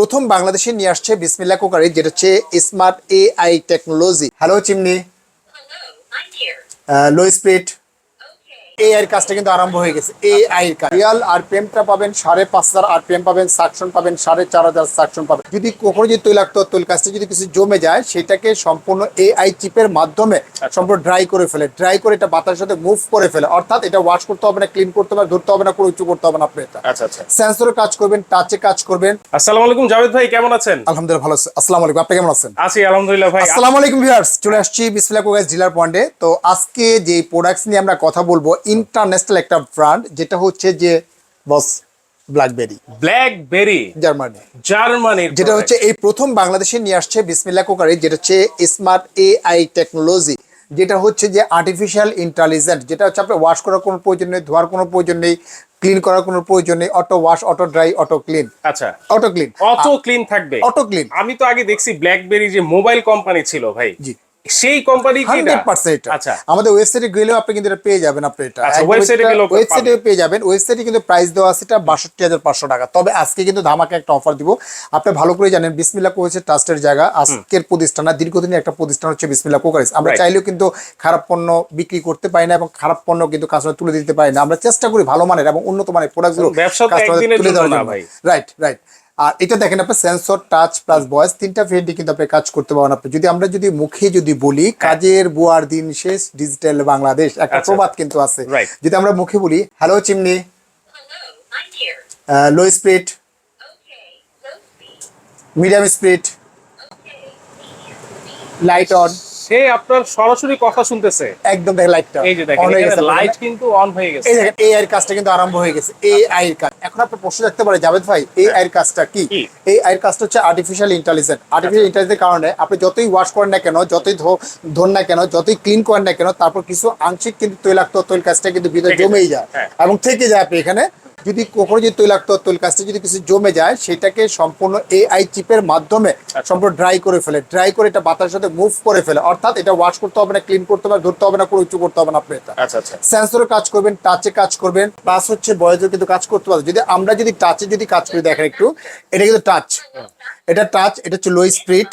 প্রথম বাংলাদেশে নিয়ে আসছে বিসমিল্লা কুকারি যেটা হচ্ছে smart AI technology hello chimney low speed. AI কাজটা কিন্তু আরম্ভ হয়ে গেছে। এআই কাজ। রিয়াল আর পেমটা পাবেন সাড়ে পাঁচ হাজার আর পেম পাবেন সাকশন পাবেন সাড়ে চার হাজার সাকশন পাবেন। যদি কখনো যদি তৈলাক্ত তৈল কাজটা যদি কিছু জমে যায় সেটাকে সম্পূর্ণ এআই চিপের মাধ্যমে সম্পূর্ণ ড্রাই করে ফেলে। ড্রাই করে এটা বাতাসের সাথে মুভ করে ফেলে। অর্থাৎ এটা ওয়াশ করতে হবে না ক্লিন করতে হবে না ধরতে হবে না কোনো উঁচু করতে হবে না আপনি এটা। আচ্ছা আচ্ছা। সেন্সরে কাজ করবেন টাচে কাজ করবেন। আসসালামু আলাইকুম জাভেদ ভাই কেমন আছেন? আলহামদুলিল্লাহ ভালো আছে। আসসালামু আলাইকুম আপনি কেমন আছেন? আছি আলহামদুলিল্লাহ ভাই। আসসালামু আলাইকুম ভিউয়ার্স চলে আসছি বিসমিল্লাহ কোগাস ডিলার পয়েন্টে তো আজকে যে প্রোডাক্টস নিয়ে আমরা কথা বলব ইন্টারন্যাশনাল একটা ব্র্যান্ড যেটা হচ্ছে যে বস ব্ল্যাকবেরি ব্ল্যাকবেরি জার্মানি। জার্মানির যেটা হচ্ছে এই প্রথম বাংলাদেশে নিয়ে আসছে বিসমিল্লাহ কোকারি যেটা হচ্ছে স্মার্ট এআই টেকনোলজি যেটা হচ্ছে যে আর্টিফিশিয়াল ইন্টেলিজেন্ট যেটা হচ্ছে আপনার ওয়াশ করার কোনো প্রয়োজন নেই ধোয়ার কোনো প্রয়োজন নেই ক্লিন করার কোনো প্রয়োজন নেই auto wash auto dry auto clean আচ্ছা। অটো ক্লিন অটো ক্লিন থাকবে। অটো ক্লিন আমি তো আগে দেখছি ব্ল্যাকবেরি যে মোবাইল কোম্পানি ছিল ভাই। জি। সেই কোম্পানি কি এটা। আচ্ছা। আমাদের ওয়েবসাইটে গেলেও আপনি কিন্তু এটা পেয়ে যাবেন আপনি এটা। আচ্ছা, গেলেও ওয়েবসাইটে পেয়ে যাবেন। ওয়েবসাইটে কিন্তু প্রাইস দেওয়া আছে এটা বাষট্টি হাজার পাঁচশো টাকা। তবে আজকে কিন্তু ধামাকে একটা অফার দিব। আপনি ভালো করে জানেন ট্রাস্টের জায়গা। আজকের প্রতিষ্ঠান না দীর্ঘদিনের একটা প্রতিষ্ঠান হচ্ছে বিসমিল্লা কোকারিস। আমরা চাইলেও কিন্তু খারাপ পণ্য বিক্রি করতে পারি না এবং খারাপ পণ্য কিন্তু কাস্টমার তুলে দিতে পারি না। আমরা চেষ্টা করি ভালো মানের এবং উন্নত মানের প্রোডাক্টগুলো ব্যবসা তো একদিনের জন্য না ভাই। রাইট রাইট আর এটা দেখেন আপনার সেন্সর টাচ প্লাস ভয়েস তিনটা ভেরিয়েন্টে কিন্তু আপনি কাজ করতে পারেন আপনি। যদি আমরা যদি মুখে যদি বলি কাজের বুয়ার দিন শেষ ডিজিটাল বাংলাদেশ একটা আচ্ছা। প্রবাদ কিন্তু আছে। যদি আমরা মুখে বলি hello chimney. Low speed. Medium speed light on সে আপনার সরাসরি কথা শুনতেছে। একদম দেখেন লাইটটা এই যে দেখেন হয়ে লাইট কিন্তু অন হয়ে গেছে। এই দেখেন এআই এর কাজটা কিন্তু আরম্ভ হয়ে গেছে। এআই এর কাজ। এখন আপনি প্রশ্ন রাখতে পারে জাভেদ ভাই এআই এর কাজটা কি? এআই এর কাজটা হচ্ছে আর্টিফিশিয়াল ইন্টেলিজেন্স আর্টিফিশিয়াল ইন্টেলিজেন্সের কারণে আপনি যতই ওয়াশ করেন না কেন যতই ধোন না কেন যতই ক্লিন করেন না কেন তারপর কিছু আংশিক কিন্তু তৈলাক্ত তৈল কাজটা কিন্তু ভিতরে জমেই যায়, যায় হ্যাঁ। এবং থেকে যায় আপনি এখানে। যদি কখনো যদি তৈলাক্ত তৈল কাজটা যদি কিছু জমে যায় সেটাকে সম্পূর্ণ এআই চিপের মাধ্যমে আচ্ছা। সম্পূর্ণ ড্রাই করে ফেলে। ড্রাই করে এটা বাতাসের সাথে মুভ করে ফেলে। অর্থাৎ এটা ওয়াশ করতে হবে না ক্লিন করতে হবে না ধরতে হবে না কোনো উঁচু করতে হবে না আপনি এটা। আচ্ছা আচ্ছা। সেন্সরে কাজ করবেন টাচে কাজ করবেন। প্লাস হচ্ছে বয়সের কিন্তু কাজ করতে পারবে যদি আমরা যদি টাচে যদি কাজ করি দেখেন একটু এটা কিন্তু টাচ এটা টাচ এটা হচ্ছে লো স্পিড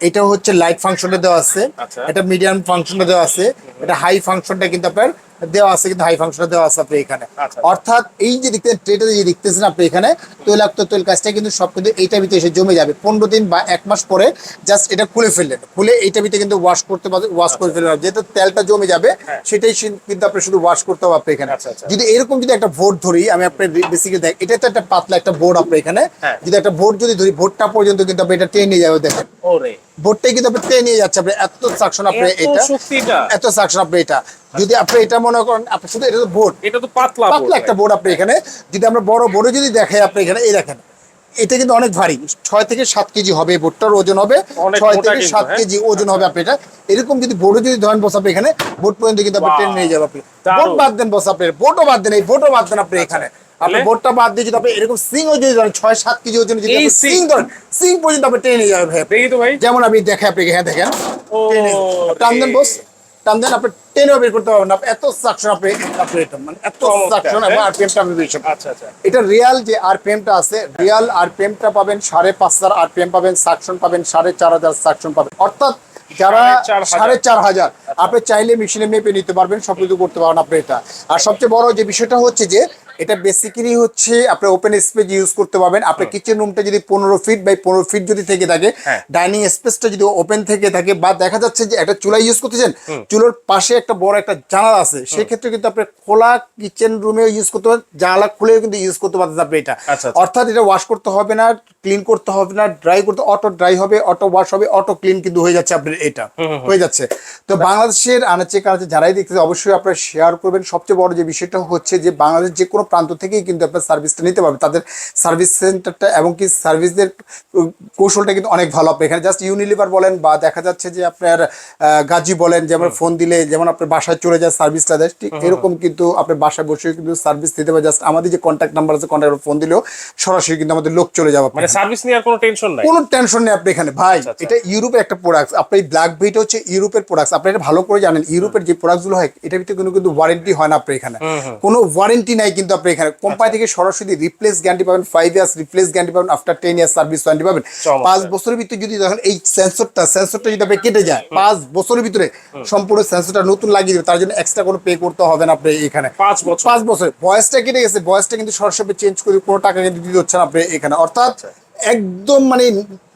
এটা হচ্ছে লাইট ফাংশনটা দেওয়া আছে। আচ্ছা। এটা মিডিয়াম ফাংশনটা দেওয়া আছে। এটা হাই ফাংশনটা কিন্তু আপনার দেওয়া আছে কিন্তু হাই ফাংশনটা দেওয়া আছে আপনি এখানে। আচ্ছা। অর্থাৎ এই যে দেখতে ট্রেটা যে দেখতেছেন আপনি এখানে তৈলাক্ত তৈল কাজটা কিন্তু সব কিন্তু এইটার ভিতরে এসে জমে যাবে। পনেরো দিন বা এক মাস পরে জাস্ট এটা খুলে ফেললেন। খুলে এইটার ভিতরে কিন্তু ওয়াশ করতে পারবে ওয়াশ করে ফেলবেন। যেহেতু তেলটা জমে যাবে সেটাই সে- কিন্তু আপনি শুধু ওয়াশ করতে হবে আপনি এখানে। আচ্ছা, আচ্ছা। যদি এরকম যদি একটা ভোট ধরি আমি আপনার বেসিক্যালি দেখ এটা তো একটা পাতলা একটা বোর্ড আপনার এখানে। হ্যাঁ। যদি একটা ভোট যদি ধরি ভোটটা পর্যন্ত কিন্তু আপনি এটা টেনে যাবে দেখেন। বোর্ডটাই কিন্তু আপনি টেনে যাচ্ছে আপনি এত সাকশন আপনি এটা এত সাকশন আপনি এটা। যদি আপনি এটা মনে করেন আপনি শুধু এটা তো বোর্ড এটা তো পাতলা পাতলা একটা। বোর্ড আপনি এখানে। যদি আমরা বড় বোর্ডে যদি দেখাই আপনি এখানে এই দেখেন। এটা কিন্তু অনেক ভারী। ছয় থেকে সাত কেজি হবে বোর্ডটার ওজন হবে। ছয় থেকে সাত হ্যাঁ? কেজি ওজন হবে আপনি এটা। এরকম যদি বোর্ডে যদি ধরেন বস আপনি এখানে বোর্ড পর্যন্ত কিন্তু আপনি. টেনে নিয়ে যাবেন আপনি। বোর্ড বাদ দেন বস আপনি। বোর্ডও বাদ দেন এই বোর্ডও বাদ দেন আপনি এখানে। আপনি? বোর্ডটা বাদ দিয়ে যদি আপনি এরকম যদি ধরেন ছয় সাত কেজি ওজন যদি সিং? ধরেন সিং পর্যন্ত আপনি টেনে যাবেন ভাই। দেখি তো ভাই। যেমন দেখে এখানে দেখেন ও টেনে টান দেন বস। টান দেন আপনি টেনেও বের করতে পারবেন না। এত সাকশন আপনি আপনি মানে এত সাকশন এবং হ্যাঁ? আরপিএমটা আপনি বেশি আচ্ছা আচ্ছা। এটা রিয়াল যে আরপিএমটা আছে রিয়াল আরপিএমটা পাবেন সাড়ে পাঁচ হাজার আরপিএম পাবেন সাকশন পাবেন সাড়ে চার হাজার সাকশন পাবেন। অর্থাৎ যারা সাড়ে চার হাজার। সাড়ে চার হাজার আপনি চাইলে মেশিনে মেপে নিতে পারবেন সব কিছু করতে পারবেন আপনি এটা। আর সবচেয়ে বড় যে বিষয়টা হচ্ছে যে এটা বেসিক্যালি হচ্ছে আপনি ওপেন স্পেস ইউজ করতে পারবেন। আপনার কিচেন রুমটা যদি পনেরো ফিট বাই পনেরো ফিট যদি থেকে থাকে হ্যাঁ। ডাইনিং স্পেসটা যদি ওপেন থেকে থাকে বা দেখা যাচ্ছে যে একটা চুলা ইউজ করতেছেন চুলোর পাশে একটা বড় একটা জানালা আছে সেক্ষেত্রে কিন্তু আপনি খোলা কিচেন রুমে ইউজ করতে পারেন জানালা খুলেও কিন্তু ইউজ করতে পারতেন আপনি এটা। আচ্ছা, আচ্ছা। অর্থাৎ এটা ওয়াশ করতে হবে না ক্লিন করতে হবে না ড্রাই করতে অটো ড্রাই হবে অটো ওয়াশ হবে অটো ক্লিন কিন্তু হয়ে যাচ্ছে আপনার এটা হয়ে যাচ্ছে। তো বাংলাদেশের আনাচে কানাচে যারাই দেখতেছে অবশ্যই আপনারা শেয়ার করবেন। সবচেয়ে বড় যে বিষয়টা হচ্ছে যে বাংলাদেশ যে কোনো প্রান্ত থেকেই কিন্তু আপনার সার্ভিসটা নিতে পারবেন তাদের সার্ভিস সেন্টারটা এবং কি সার্ভিসদের কৌশলটা কিন্তু অনেক ভালো। আপনি এখানে জাস্ট ইউনিলিভার বলেন বা দেখা যাচ্ছে যে আপনার গাজী বলেন যেমন ফোন দিলে যেমন আপনার বাসায় চলে যায় সার্ভিসটা দেয় ঠিক এরকম কিন্তু আপনার বাসায় বসে কিন্তু সার্ভিস দিতে পারে জাস্ট আমাদের যে কন্ট্যাক্ট নাম্বার আছে কন্ট্যাক্ট ফোন দিলেও সরাসরি কিন্তু আমাদের লোক চলে যাবে মানে সার্ভিস নেওয়ার কোনো টেনশন নাই? কোনো টেনশন নেই আপনি এখানে। ভাই আচ্ছা, আচ্ছা। এটা ইউরোপের একটা প্রোডাক্ট আপনি ব্ল্যাক বিট হচ্ছে ইউরোপের প্রোডাক্ট আপনি এটা ভালো করে জানেন ইউরোপের যে প্রোডাক্টগুলো হয় এটা ভিতরে কোনো কিন্তু ওয়ারেন্টি হয় না আপনি এখানে। কোনো ওয়ারেন্টি নাই কিন্তু আপনি এখানে কোম্পানি থেকে সরাসরি রিপ্লেস গ্যারান্টি পাবেন ফাইভ ইয়ার্স রিপ্লেস গ্যারান্টি পাবেন after ten years service warranty পাবেন। পাঁচ বছরের ভিতরে যদি দেখেন এই সেন্সরটা সেন্সরটা যদি আপনি কেটে যায় পাঁচ বছরের ভিতরে সম্পূর্ণ সেন্সরটা নতুন লাগিয়ে দেবে তার জন্য এক্সট্রা কোনো পে করতে হবে না আপনি এখানে। পাঁচ বছর। পাঁচ বছর। বয়সটা কেটে গেছে বয়সটা কিন্তু সরাসরি চেঞ্জ করে কোনো টাকা কিন্তু দিতে হচ্ছে না আপনি এখানে। অর্থাৎ একদম মানে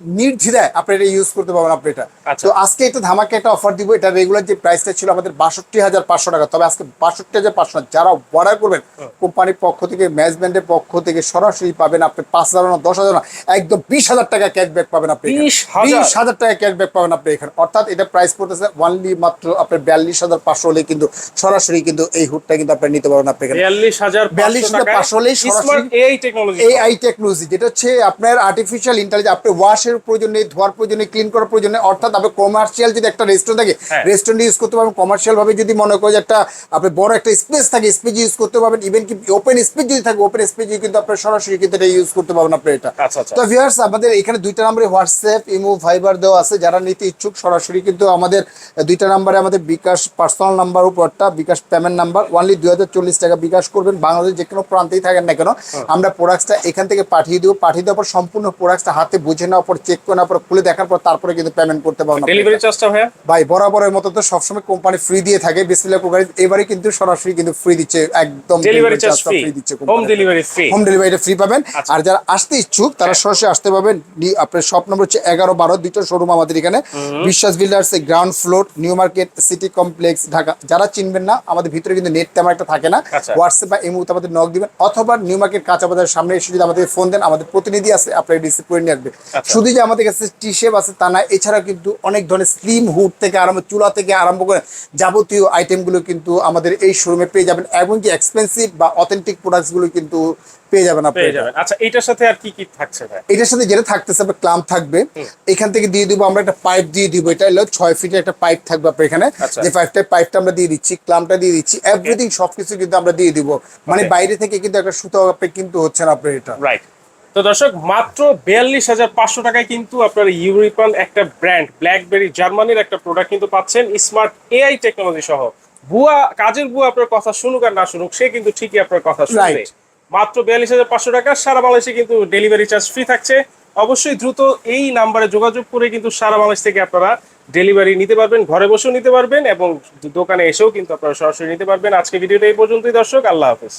নির্দ্বিধায় আপনি এটা ইউজ করতে পারবেন আপনি এটা। আচ্ছা। তো আজকে এটা ধামাকে একটা অফার দিব এটা রেগুলার যে প্রাইসটা ছিল আমাদের বাষট্টি হাজার পাঁচশো টাকা। তবে আজকে বাষট্টি হাজার পাঁচশো না যারা অর্ডার করবেন কোম্পানির পক্ষ থেকে ম্যানেজমেন্টের পক্ষ থেকে সরাসরি পাবেন আপনি পাঁচ হাজার না দশ হাজার না একদম বিশ হাজার টাকা ক্যাশব্যাক পাবেন আপনি বিশ হাজার? টাকা ক্যাশব্যাক পাবেন আপনি এখানে। অর্থাৎ এটা প্রাইস পড়তেছে ওয়ানলি মাত্র আপনার বিয়াল্লিশ হাজার পাঁচশো হলে কিন্তু সরাসরি কিন্তু এই হুডটা কিন্তু আপনি নিতে পারবেন আপনি এখানে। বিয়াল্লিশ হাজার 42,500 হলেই সরাসরি- এআই টেকনোলজি এই আই টেকনোলজি যেটা হচ্ছে আপনার আর্টিফিশিয়াল ইন্টেলিজেন্স আপনি ওয়াশের প্রয়োজন নেই ধোয়ার প্রয়োজন নেই ক্লিন করার প্রয়োজন নেই। অর্থাৎ আপনি কমার্শিয়াল যদি একটা রেস্টুরেন্ট থাকে হ্যাঁ। রেস্টুরেন্ট ইউজ করতে পারবেন। কমার্শিয়াল ভাবে যদি মনে করেন যে একটা আপনি বড় একটা স্পেস থাকে স্পেস ইউজ করতে পারবেন। ইভেন কি ওপেন স্পেস যদি থাকে ওপেন স্পেস কিন্তু আপনার সরাসরি কিন্তু এটা ইউজ করতে পারবেন আপনি এটা। আচ্ছা, আচ্ছা। তো ভিউয়ার্স আমাদের এখানে দুইটা নম্বরে হোয়াটসঅ্যাপ ইমো ফাইবার দেওয়া আছে। যারা নিতে ইচ্ছুক সরাসরি কিন্তু আমাদের দুইটা নম্বরে আমাদের বিকাশ পার্সোনাল নাম্বার উপরটা বিকাশ পেমেন্ট নাম্বার ওনলি দুই হাজার চল্লিশ টাকা বিকাশ করবেন। বাংলাদেশ যে কোনো প্রান্তেই থাকেন না কেন আমরা প্রোডাক্টসটা এখান থেকে পাঠিয়ে দেবো। পাঠিয়ে দেওয়ার পর সম্পূর্ণ প্রোডাক্টসটা হাতে বুঝে নেওয়ার পর চেক করে নেওয়ার পর খুলে দেখার পর তারপরে কিন্তু পেমেন্ট করতে পারবেন আপনি। ডেলিভারি চার্জটা ভাইয়া? ভাই বরাবরের মতো তো সবসময় কোম্পানি ফ্রি দিয়ে থাকে বিসমিল্লাহ কোম্পানি এবারে কিন্তু সরাসরি কিন্তু ফ্রি দিচ্ছে একদম ডেলিভারি চার্জ ফ্রি দিচ্ছে হোম ডেলিভারি ফ্রি হোম ডেলিভারিটা ফ্রি পাবেন। আচ্ছা। আর যারা আসতে ইচ্ছুক তারা সরাসরি আসতে পাবেন নি- আপনার শপ নম্বর হচ্ছে এগারো বারো দুটো শোরুম আমাদের এখানে। Biswas builders ground floor New Market City Complex Dhaka. যারা চিনবেন না আমাদের ভিতরে কিন্তু নেট তেমন একটা থাকে না। আচ্ছা। হোয়াটসঅ্যাপ বা এই মুহূর্তে আমাদের নক দিবেন অথবা নিউ মার্কেট কাঁচা বাজারের সামনে এসে যদি আমাদের ফোন দেন আমাদের প্রতিনিধি আছে আপনাকে রিসিভ করে নিয়ে আসবে। আচ্ছা। শুধু যে আমাদের কাছে টি শেপ আছে তা না এছাড়া কিন্তু অনেক ধরনের স্লিম হুড থেকে আরম্ভ চুলা থেকে আরম্ভ করে যাবতীয় আইটেমগুলো কিন্তু আমাদের এই শোরুমে পেয়ে যাবেন এবং কি এক্সপেন্সিভ বা অথেন্টিক প্রোডাক্টসগুলো কিন্তু পেয়ে যাবেন আপনি। আচ্ছা এটার সাথে আর কি কি থাকছে ভাই? এটার সাথে যেটা থাকতেছে আপনার ক্লাম থাকবে এখান থেকে দিয়ে দিব আমরা একটা পাইপ দিয়ে দিব এটা হলো ছয় ফিটের একটা পাইপ থাকবে আপনার এখানে। আচ্ছা। যে পাইপটা পাইপটা আমরা দিয়ে দিচ্ছি ক্লামটা দিয়ে দিচ্ছি এভরিথিং সবকিছু কিন্তু আমরা দিয়ে দিব। মানে বাইরে থেকে কিন্তু একটা সুতো আপনি কিন্তু হচ্ছে না আপনার এটা। রাইট তো দর্শক মাত্র বিয়াল্লিশ হাজার পাঁচশো টাকায় কিন্তু আপনার ইউরোপান একটা ব্র্যান্ড ব্ল্যাকবেরি জার্মানির একটা প্রোডাক্ট কিন্তু পাচ্ছেন স্মার্ট এআই টেকনোলজি সহ। বুয়া কাজের বুয়া আপনার কথা শুনুক আর না শুনুক সে কিন্তু ঠিকই আপনার কথা শুনবে. মাত্র বিয়াল্লিশ হাজার পাঁচশো টাকা সারা বাংলাদেশে কিন্তু ডেলিভারি চার্জ ফ্রি থাকছে। অবশ্যই দ্রুত এই নাম্বারে যোগাযোগ করে কিন্তু সারা বাংলাদেশ থেকে আপনারা ডেলিভারি নিতে পারবেন ঘরে বসেও নিতে পারবেন এবং দোকানে এসেও কিন্তু আপনারা সরাসরি নিতে পারবেন। আজকে ভিডিওটা এই পর্যন্তই দর্শক আল্লাহ হাফেজ।